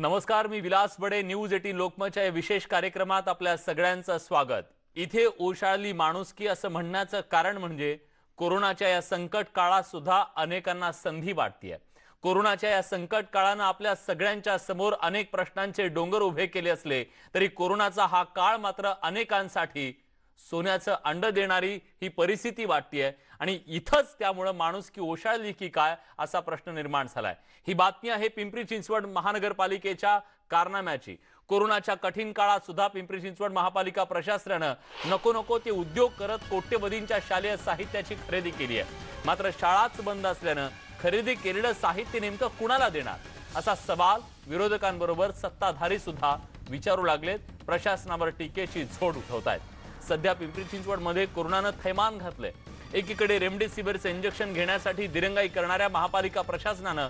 नमस्कार मी Vilas Bade news eighteen लोकमतच्या या विशेष कार्यक्रमात आपल्या सगळ्यांचं स्वागत. इथे ओशाळली माणुसकी असं म्हणण्याचं कारण म्हणजे कोरोनाच्या या संकट काळात सुद्धा अनेकांना संधी वाटतीय. कोरोनाच्या या संकट काळानं आपल्या सगळ्यांच्या समोर अनेक प्रश्नांचे डोंगर उभे केले असले तरी कोरोनाचा हा काळ मात्र अनेकांसाठी सोन्याचं अंड देणारी ही परिस्थिती वाटतीये. आणि इथंच त्यामुळं माणूस की ओशाळली की काय असा प्रश्न निर्माण झालाय. ही बातमी आहे पिंपरी चिंचवड महानगरपालिकेच्या कारनाम्याची. कोरोनाच्या कठीण काळात सुद्धा पिंपरी चिंचवड महापालिका प्रशासनानं नको नको ते उद्योग करत कोट्यवधींच्या शालेय साहित्याची खरेदी केली आहे. मात्र शाळाच बंद असल्यानं खरेदी केलेलं साहित्य नेमकं कुणाला देणार? असा सवाल विरोधकांबरोबर सत्ताधारी सुद्धा विचारू लागलेत. प्रशासनावर टीकेची झोड उठवतायत. सध्या पिंपरी चिंचवडमध्ये कोरोनानं थैमान घातलंय. एकीकडे रेमडेसिवीरचं इंजेक्शन घेण्यासाठी दिरंगाई करणाऱ्या महापालिका प्रशासनानं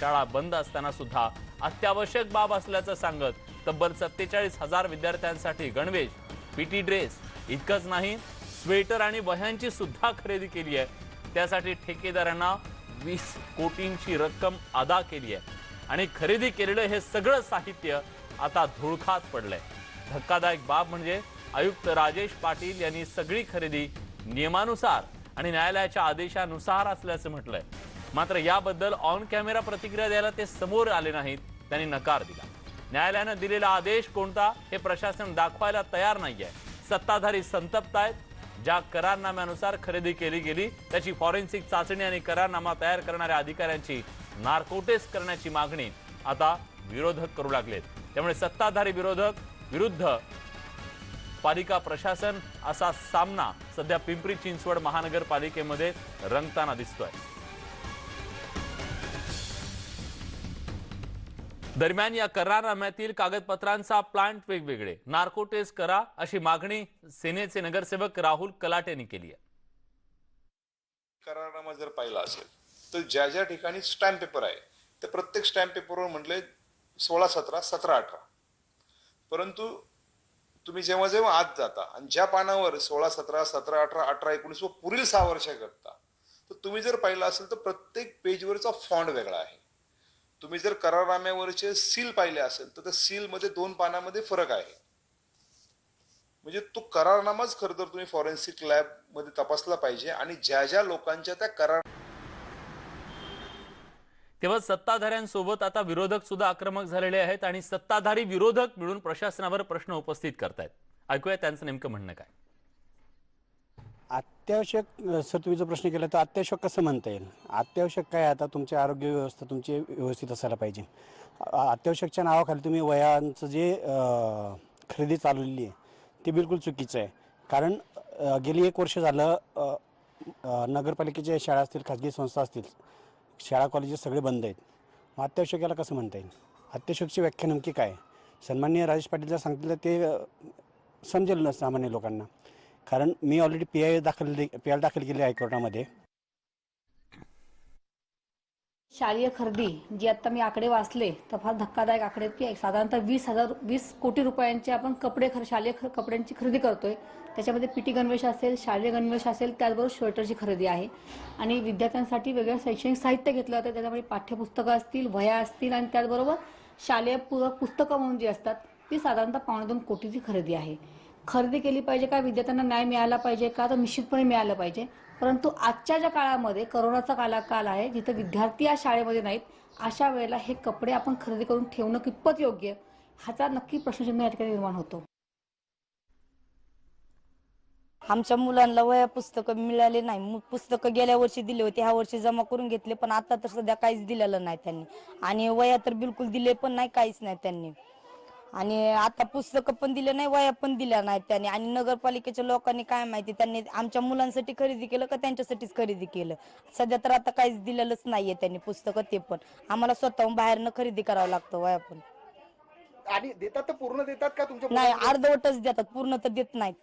शाळा बंद असताना सुद्धा अत्यावश्यक बाब असल्याचं सांगत तब्बल सत्तेचाळीस हजार विद्यार्थ्यांसाठी गणवेश पीटी ड्रेस इतकंच नाही स्वेटर आणि वह्यांची सुद्धा खरेदी केली आहे. त्यासाठी ठेकेदारांना वीस कोटींची रक्कम अदा केली आहे. आणि खरेदी केलेलं हे सगळं साहित्य आता धुळखात पडलंय. धक्कादायक बाब म्हणजे आयुक्त राजेश पाटील यांनी सगळी खरेदी नियमानुसार आणि न्यायालयाच्या आदेशानुसार असल्याचं म्हटलंय. मात्र याबद्दल ऑन कॅमेरा प्रतिक्रिया द्यायला ते समोर आले नाहीत त्यांनी नकार दिला. न्यायालयानं दिलेला आदेश कोणता हे प्रशासन दाखवायला तयार नाहीये. सत्ताधारी संतप्त आहेत. ज्या करारनाम्यानुसार खरेदी केली गेली त्याची फॉरेन्सिक चाचणी आणि करारनामा तयार करणाऱ्या अधिकाऱ्यांची नार्कोटेस्ट करण्याची मागणी आता विरोधक करू लागलेत. त्यामुळे सत्ताधारी विरोधक विरुद्ध पालिका प्रशासन असा सामना सध्या पिंपरी चिंचवड महानगरपालिकेमध्ये रंगताना दिसतोय. दरम्यान या करारनाम्यातील कागदपत्रांचा प्लांट वेगवेगळे. नार्को टेस्ट करा अशी मागणी सेनेचे नगरसेवक राहुल कलाटेंनी केली आहे. करारनामा जर पाहिला असेल तर ज्या ज्या ठिकाणी स्टॅम्प पेपर आहे ते प्रत्येक स्टॅम्प पेपरवर म्हटले सोळा सतरा सतरा अठरा. परंतु तुम्ही जेव्हा जेव्हा आत जाता आणि ज्या पानावर सोळा सतरा सतरा अठरा अठरा एकोणीस व पुढील सहा वर्षाकरता तर तुम्ही जर पाहिलं असेल तर प्रत्येक पेजवरचा फॉन्ट वेगळा आहे. तुम्ही जर करारनाम्यावरचे सील पाहिले असेल तर त्या सील मध्ये दोन पानामध्ये फरक आहे. म्हणजे तो करारनामाच खरं तर तुम्ही फॉरेन्सिक लॅबमध्ये तपासला पाहिजे आणि ज्या ज्या लोकांच्या त्या करार तेव्हा सत्ताधाऱ्यांसोबत आता विरोधक सुद्धा आक्रमक झालेले आहेत आणि सत्ताधारी विरोधक मिळून प्रशासनावर प्रश्न उपस्थित करतायत. ऐकूया त्यांचं नेमकं म्हणणं काय? अत्यावश्यक सर तुम्ही जो प्रश्न केला तर अत्यावश्यक कसं म्हणता येईल? अत्यावश्यक काय आता तुमची आरोग्य व्यवस्था तुमची व्यवस्थित असायला पाहिजे. अत्यावश्यकच्या नावाखाली तुम्ही वयांचं जे खरेदी चालवलेली आहे ती बिलकुल चुकीचं आहे. कारण गेली एक वर्ष झालं नगरपालिकेच्या शाळा असतील खाजगी संस्था असतील शाळा कॉलेजेस सगळे बंद आहेत. मग अत्यावश्यक याला कसं म्हणता येईल? अत्यावश्यकची व्याख्या नेमकी काय आहे? सन्माननीय राजेश पाटील जर ते समजेल ना सामान्य लोकांना. कारण मी ऑलरेडी पी आय दाखल पी आय दाखल केली हायकोर्टामध्ये. शालेय खरेदी जी आता मी आकडे वाचले तर फार धक्कादायक आकडे की साधारणतः वीस हजार वीस कोटी रुपयांचे आपण कपडे खर शालेय ख- कपड्यांची खरेदी करतोय. त्याच्यामध्ये पीटी गणवेश असेल शालेय गणवेश असेल त्याचबरोबर स्वेटरची खरेदी आहे. आणि विद्यार्थ्यांसाठी वेगळं शैक्षणिक साहित्य घेतलं जातं. त्याच्यामध्ये पाठ्यपुस्तकं असतील वह्या असतील आणि त्याचबरोबर शालेय पूरक पुस्तकं म्हणून जी असतात ती साधारणतः पावणे दोन कोटीची खरेदी आहे. खरेदी केली पाहिजे का? विद्यार्थ्यांना न्याय मिळाला पाहिजे का? तर निश्चितपणे मिळालं पाहिजे. परंतु आजच्या ज्या काळामध्ये करोनाचा काला काल आहे जिथं विद्यार्थी या शाळेमध्ये नाहीत अशा वेळेला हे कपडे आपण खरेदी करून ठेवणं कितपत योग्य ह्याचा नक्की प्रश्नचिन्ह या ठिकाणी निर्माण होतो. आमच्या मुलांना वया पुस्तकं मिळाले नाही. पुस्तकं गेल्या वर्षी दिले होते ह्या वर्षी जमा करून घेतले पण आता तर सध्या काहीच दिलेलं नाही त्यांनी. आणि वया तर बिलकुल दिले पण नाही काहीच नाही त्यांनी. आणि आता पुस्तकं पण दिले नाही वया पण दिल्या नाहीत त्यांनी. आणि नगरपालिकेच्या लोकांनी काय माहिती त्यांनी आमच्या मुलांसाठी खरेदी केलं का त्यांच्यासाठीच खरेदी केलं? सध्या तर आता काहीच दिलेलंच नाहीये त्यांनी पुस्तकं ते पण. आम्हाला स्वतःहून बाहेरनं खरेदी करावं लागतं वया पण. आणि देतात तर पूर्ण देतात का तुमच्या नाही मुलांना? अर्धवटच देतात पूर्ण तर देत नाहीत.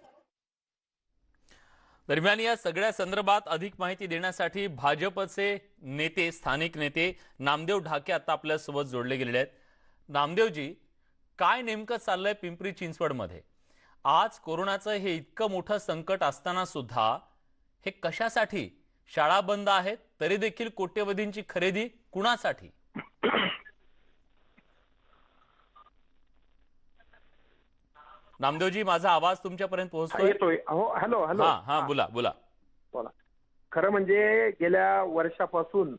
दरम्यान या सगळ्या संदर्भात अधिक माहिती देण्यासाठी भाजपचे नेते स्थानिक नेते नामदेव ढाके आता आपल्यासोबत जोडले गेलेले आहेत. नामदेवजी काय नेमकं चाललंय पिंपरी चिंचवडमध्ये? आज कोरोनाचं हे इतकं मोठं संकट असताना सुद्धा हे कशासाठी? शाळा बंद आहेत तरी देखील कोट्यवधींची खरेदी कुणासाठी? नामदेवजी माझा आवाज तुमच्यापर्यंत पोहोचतोय? येतोय. हो हॅलो हॅलो. हा हा बोला बोला. बोला. खरं म्हणजे गेल्या वर्षापासून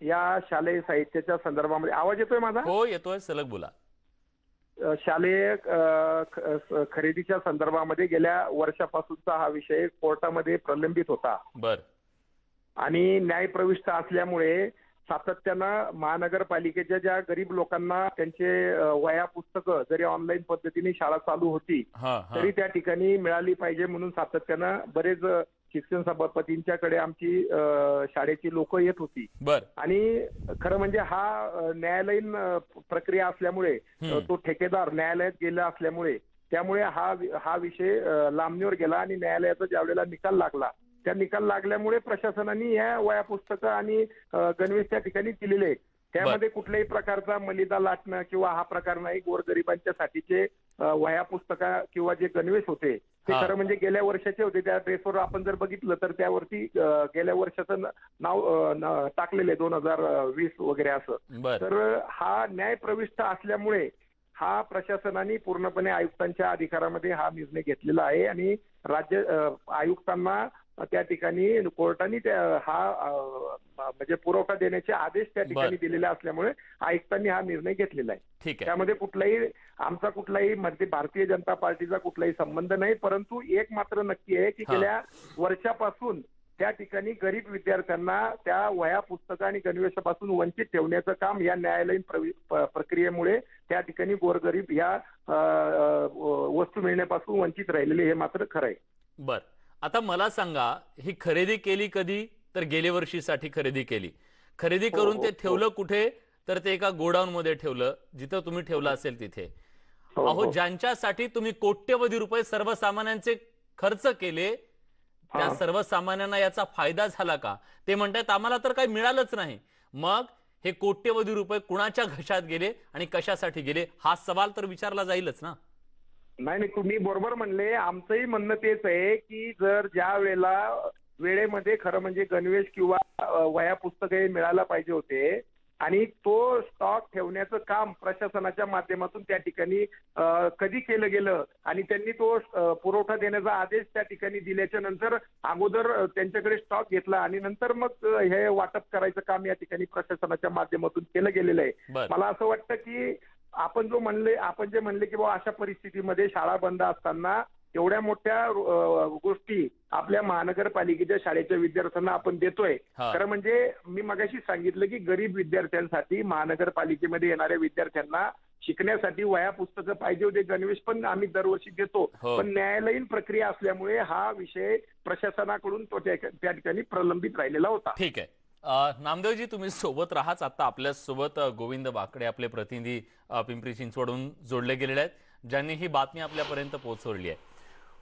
या शालेय साहित्याच्या संदर्भामध्ये आवाज येतोय माझा? हो येतोय. सलग बोला. शालेय खरेदीच्या संदर्भामध्ये गेल्या वर्षापासूनचा हा विषय कोर्टामध्ये प्रलंबित होता. बर. आणि न्यायप्रविष्ट असल्यामुळे सातत्यानं महानगरपालिकेच्या ज्या गरीब लोकांना त्यांचे अ, वह्या पुस्तकं जरी ऑनलाईन पद्धतीने शाळा चालू होती तरी त्या ठिकाणी मिळाली पाहिजे म्हणून सातत्यानं बरेच शिक्षण सभापतींच्याकडे आमची शाळेची लोक येत होती बर आणि खरं म्हणजे हा न्यायालयीन प्रक्रिया असल्यामुळे. तो ठेकेदार न्यायालयात गेला असल्यामुळे त्यामुळे हा हा विषय लांबणीवर गेला आणि न्यायालयाचा ज्यावेळेला निकाल लागला त्या निकाल लागल्यामुळे प्रशासनाने या वया पुस्तकं आणि गणवेश त्या ठिकाणी दिलेले आहेत. त्यामध्ये कुठल्याही प्रकारचा मलिदा लाटणं किंवा हा प्रकार नाही गोरगरिबांच्या साठीचे अ, वह्या पुस्तका किंवा जे गणवेश होते ते. खरं म्हणजे गेल्या वर्षाचे होते. त्या ड्रेसवर आपण जर बघितलं तर त्यावरती गेल्या वर्षाचं नाव टाकलेलं आहे दोन हजार वीस वगैरे असं. तर हा न्याय प्रविष्ट असल्यामुळे हा प्रशासनाने पूर्णपणे आयुक्तांच्या अधिकारामध्ये हा निर्णय घेतलेला आहे आणि राज्य आयुक्तांना त्या ठिकाणी कोर्टाने हा म्हणजे पुरवठा देण्याचे आदेश त्या ठिकाणी. दिलेले असल्यामुळे आयुक्तांनी हा निर्णय घेतलेला आहे त्यामध्ये कुठलाही आमचा कुठलाही मध्ये भारतीय जनता पार्टीचा कुठलाही संबंध नाही परंतु एक मात्र नक्की आहे की. गेल्या वर्षापासून त्या ठिकाणी गरीब विद्यार्थ्यांना त्या वह्या पुस्तकं आणि गणवेशापासून वंचित ठेवण्याचं काम या न्यायालयीन प्रक्रियेमुळे त्या ठिकाणी गोरगरीब या वस्तू मिळण्यापासून वंचित राहिलेले हे मात्र खरं आहे बर आता मला सांगा ही खरेदी केली कधी? तर गेल्या वर्षीसाठी खरेदी केली. खरेदी हो, करून हो, ते हो. ठेवलं कुठे? तर ते एका गोडाऊन मध्ये ठेवलं जिथं तुम्ही ठेवलं असेल तिथे. अहो. ज्यांच्यासाठी तुम्ही कोट्यवधी रुपये सर्वसामान्यांचे खर्च केले त्या. सर्वसामान्यांना याचा फायदा झाला का? ते म्हणतात आम्हाला तर काही मिळालंच नाही. मग हे कोट्यवधी रुपये कुणाच्या घशात गेले आणि कशासाठी गेले? हा सवाल तर विचारला जाईलच ना. नाही नाही तुम्ही बरोबर म्हणले. आमचंही म्हणणं तेच आहे की जर ज्या वेळेला वेळेमध्ये खरं म्हणजे गणवेश किंवा अ, वह्या पुस्तकं हे मिळायला पाहिजे होते आणि तो स्टॉक ठेवण्याचं काम प्रशासनाच्या माध्यमातून त्या ठिकाणी कधी केलं गेलं आणि त्यांनी तो पुरवठा देण्याचा आदेश त्या ठिकाणी दिल्याच्या नंतर अगोदर त्यांच्याकडे स्टॉक घेतला आणि नंतर मग हे वाटप करायचं काम या ठिकाणी प्रशासनाच्या माध्यमातून केलं गेलेलं आहे. मला असं वाटतं की आपण जो म्हणले आपण जे म्हणले की बाबा अशा परिस्थितीमध्ये शाळा बंद असताना एवढ्या मोठ्या गोष्टी आपल्या महानगरपालिकेच्या शाळेच्या विद्यार्थ्यांना आपण देतोय. खरं म्हणजे मी मगाशी सांगितलं की गरीब विद्यार्थ्यांसाठी महानगरपालिकेमध्ये येणाऱ्या विद्यार्थ्यांना शिकण्यासाठी वह्या पुस्तकं पाहिजे होते. गणवेश पण आम्ही दरवर्षी देतो हो. पण न्यायालयीन प्रक्रिया असल्यामुळे हा विषय प्रशासनाकडून तो त्या ठिकाणी प्रलंबित राहिलेला होता. ठीक आहे. नामदेवजी तुम्ही सोबत राहाच. आता आपल्यासोबत गोविंद बाकडे आपले प्रतिनिधी पिंपरी चिंचवडून जोडले गेलेले आहेत ज्यांनी ही बातमी आपल्यापर्यंत पोहोचवली आहे.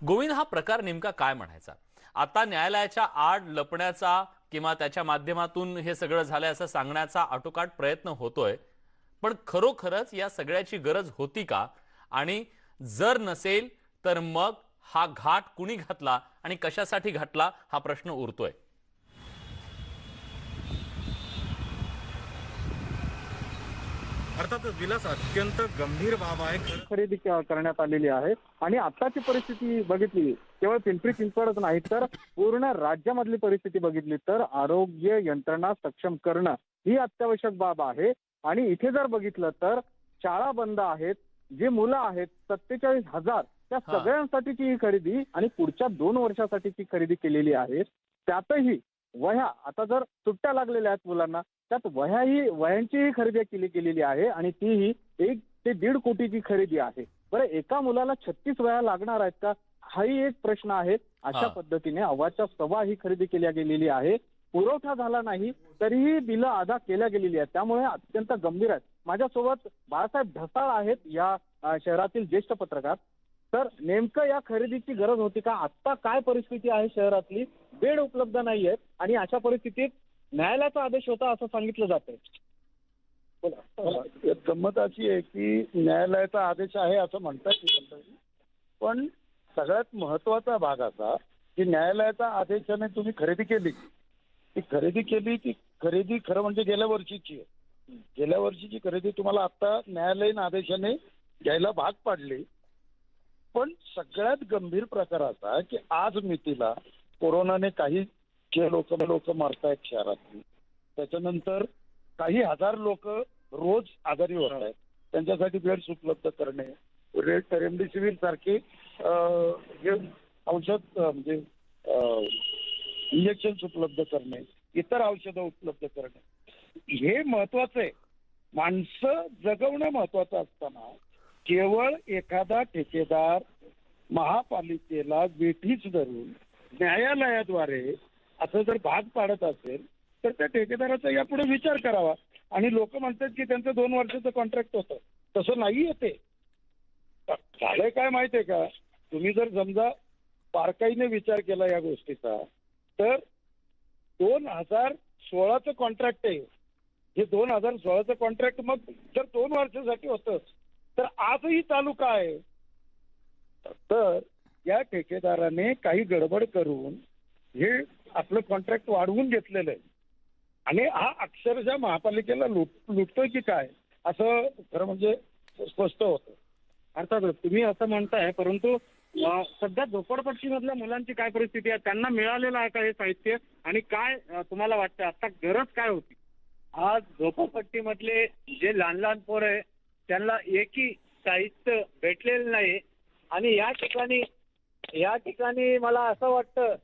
गोविंद हा प्रकार नेमका काय म्हणायचा? आता न्यायालयाच्या आड लपण्याचा किंवा त्याच्या माध्यमातून हे सगळं झालंय असं सांगण्याचा आटोकाट प्रयत्न होतोय. पण खरोखरच या सगळ्याची गरज होती का? आणि जर नसेल तर मग हा घाट कुणी घातला आणि कशासाठी घातला हा प्रश्न उरतोय? अर्थातच विलास अत्यंत गंभीर बाब आहे. खरं खरेदी करण्यात आलेली आहे. आणि आताची परिस्थिती बघितली केवळ पिंपरी चिंचवडच नाही तर पूर्ण राज्यामधली परिस्थिती बघितली तर आरोग्य यंत्रणा सक्षम करणं ही अत्यावश्यक बाब आहे. आणि इथे जर बघितलं तर शाळा बंद आहेत जे मुलं आहेत सत्तेचाळीस हजार त्या. सगळ्यांसाठीची ही खरेदी आणि पुढच्या दोन वर्षासाठीची खरेदी केलेली आहे. त्यातही वह्या आता जर सुट्ट्या लागलेल्या आहेत मुलांना त्यात वह्याही वह्यांचीही खरेदी केली गेलेली आहे आणि तीही एक ते दीड कोटीची खरेदी आहे. बरं एका मुलाला छत्तीस वह्या लागणार आहेत का? हाही एक प्रश्न आहे. अशा. पद्धतीने अव्वाच्या सव्वा ही खरेदी केल्या गेलेली आहे. पुरवठा झाला नाही तरीही बिलं अदा केल्या गेलेली आहेत. त्यामुळे अत्यंत गंभीर आहेत. माझ्यासोबत बाळासाहेब ढसाळ आहेत या शहरातील ज्येष्ठ पत्रकार. तर नेमकं या खरेदीची गरज होती का? आत्ता काय परिस्थिती आहे शहरातली? बेड उपलब्ध नाहीये आणि अशा परिस्थितीत न्यायालयाचा आदेश होता असं सांगितलं जातंय. आहे गंमत अशी आहे की न्यायालयाचा आदेश आहे असं म्हणतात पण सगळ्यात महत्त्वाचा भाग असा की न्यायालयाच्या आदेशाने तुम्ही खरेदी केली. ती खरेदी केली ती खरेदी खरं म्हणजे गेल्या वर्षीची आहे. गेल्या वर्षीची खरेदी तुम्हाला आता न्यायालयीन आदेशाने घ्यायला भाग पाडली. पण सगळ्यात गंभीर प्रकार असा की आज मितीला कोरोनाने काही जे लोक लोक मारतायत शहरातली त्याच्यानंतर काही हजार लोक रोज आजारी होत आहेत. त्यांच्यासाठी बेड्स उपलब्ध करणे. रेट रेमडेसिवीर सारखे हे औषध म्हणजे इंजेक्शन उपलब्ध करणे इतर औषधं उपलब्ध करणे. हे महत्वाचं आहे. माणसं जगवणं महत्वाचं असताना केवळ एखादा ठेकेदार महापालिकेला वेठीच धरून न्यायालयाद्वारे असं जर भाग पाडत असेल तर त्या ठेकेदाराचा यापुढे विचार करावा. आणि लोक म्हणतात की त्यांचं दोन वर्षाचं कॉन्ट्रॅक्ट होतं. तसं नाही येते झालंय काय माहितीये का? तुम्ही जर समजा बारकाईने विचार केला या गोष्टीचा तर दोन हजार सोळाचं कॉन्ट्रॅक्ट आहे. हे दोन हजार सोळाचं कॉन्ट्रॅक्ट मग जर दोन वर्षासाठी होतं तर आजही चालू काय? आहे तर या ठेकेदाराने काही गडबड करून हे आपलं कॉन्ट्रॅक्ट वाढवून घेतलेलं आहे. आणि हा अक्षरशः महापालिकेला लुट लुटतोय की काय असं खरं म्हणजे स्पष्ट होतं. अर्थातच तुम्ही असं म्हणताय परंतु सध्या झोपडपट्टीमधल्या मुलांची काय परिस्थिती आहे? त्यांना मिळालेलं आहे का हे साहित्य? आणि काय तुम्हाला वाटतं आता गरज काय होती? आज झोपडपट्टीमधले जे लहान लहान पोरं आहे त्यांना एकही साहित्य भेटलेलं नाही. आणि या ठिकाणी या ठिकाणी मला असं वाटतं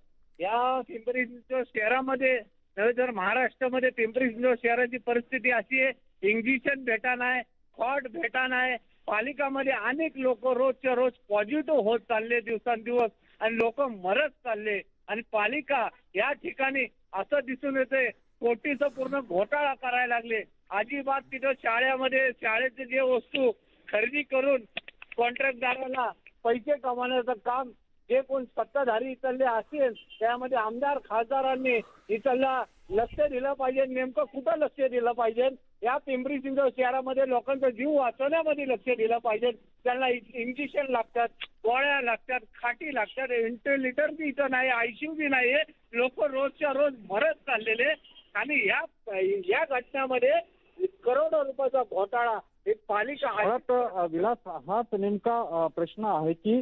या पिंपरी चिंचवड शहरामध्ये नव्हे तर महाराष्ट्रामध्ये पिंपरी चिंचवड शहराची परिस्थिती अशी आहे इंजेक्शन भेटा नाही कॉट भेटा नाही. पालिकामध्ये अनेक लोक रोजच्या रोज पॉझिटिव्ह होत चालले दिवसांदिवस आणि लोक मरत चालले. आणि पालिका या ठिकाणी असं दिसून येते कोटीचं पूर्ण घोटाळा करायला लागले. अजिबात तिथं शाळेमध्ये शाळेचे जे वस्तू खरेदी करून कॉन्ट्रॅक्टदाराला पैसे कमावण्याचं काम जे कोण सत्ताधारी इथले असेल त्यामध्ये आमदार खासदारांनी इथला लक्ष दिलं पाहिजे. नेमकं कुठं लक्ष दिलं पाहिजे? या पिंपरी चिंचवड शहरामध्ये लोकांचा जीव वाचवण्यामध्ये लक्ष दिलं पाहिजे. त्यांना इंजेक्शन लागतात गोळ्या लागतात खाटी लागतात. व्हेंटिलेटर बी इथं नाही आयसीयू बी नाही लोक रोजच्या रोज भरत चाललेले. आणि या या घटनेमध्ये करोडो रुपयाचा घोटाळा हे पालिका अ, विलास हाच नेमका प्रश्न आहे की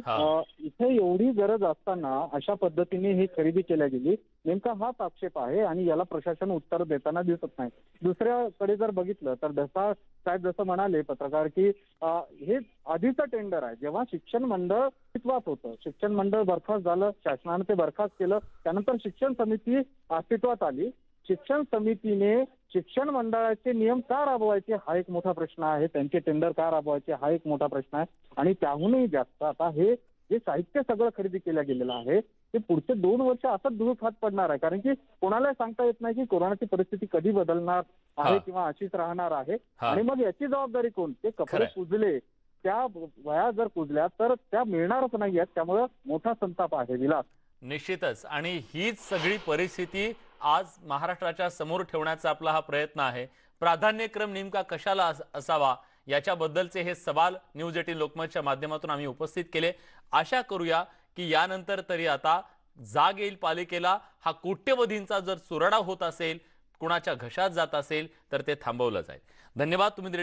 इथे एवढी गरज असताना अशा पद्धतीने ही खरेदी केल्या गेली. नेमका हाच आक्षेप आहे आणि याला प्रशासन उत्तर देताना दिसत नाही. दुसऱ्याकडे जर बघितलं तर दसा साहेब जसं म्हणाले पत्रकार की हे आधीचं टेंडर आहे. जेव्हा शिक्षण मंडळ अस्तित्वात होतं शिक्षण मंडळ बरखास्त झालं शासनाने ते बरखास्त केलं त्यानंतर शिक्षण समिती अस्तित्वात आली. शिक्षण समितीने शिक्षण मंडळाचे नियम का राबवायचे हा एक मोठा प्रश्न आहे. त्यांचे टेंडर का राबवायचे हा एक मोठा प्रश्न आहे. आणि त्याहूनही जास्त आता हे जे साहित्य सगळं खरेदी केलं गेलेलं आहे ते पुढचे दोन वर्ष असंच धूळ खात पडणार आहे. कारण की कोणाला सांगता येत नाही की कोरोनाची परिस्थिती कधी बदलणार आहे. किंवा अशीच राहणार आहे. आणि मग याची जबाबदारी कोण? ते कपडे. कुजले. त्या वया जर कुजल्या तर त्या मिळणारच नाही आहेत त्यामुळं मोठा संताप आहे विलास. निश्चितच. आणि हीच सगळी परिस्थिती आज महाराष्ट्राच्या समोर ठेवण्याचा आपला हा प्रयत्न आहे. प्राधान्यक्रम नेमका कशाला असावा? याच्याबद्दलचे हे सवाल न्यूज एटीन लोकमतच्या माध्यमातून आम्ही उपस्थित केले. आशा करूया की यानंतर तरी आता जाग येईल पालिकेला. हा कोट्यवधींचा जर चुराडा होत असेल कुणाच्या घशात जात असेल तर ते थांबवलं जाईल. धन्यवाद. तुम्ही दिलेल्या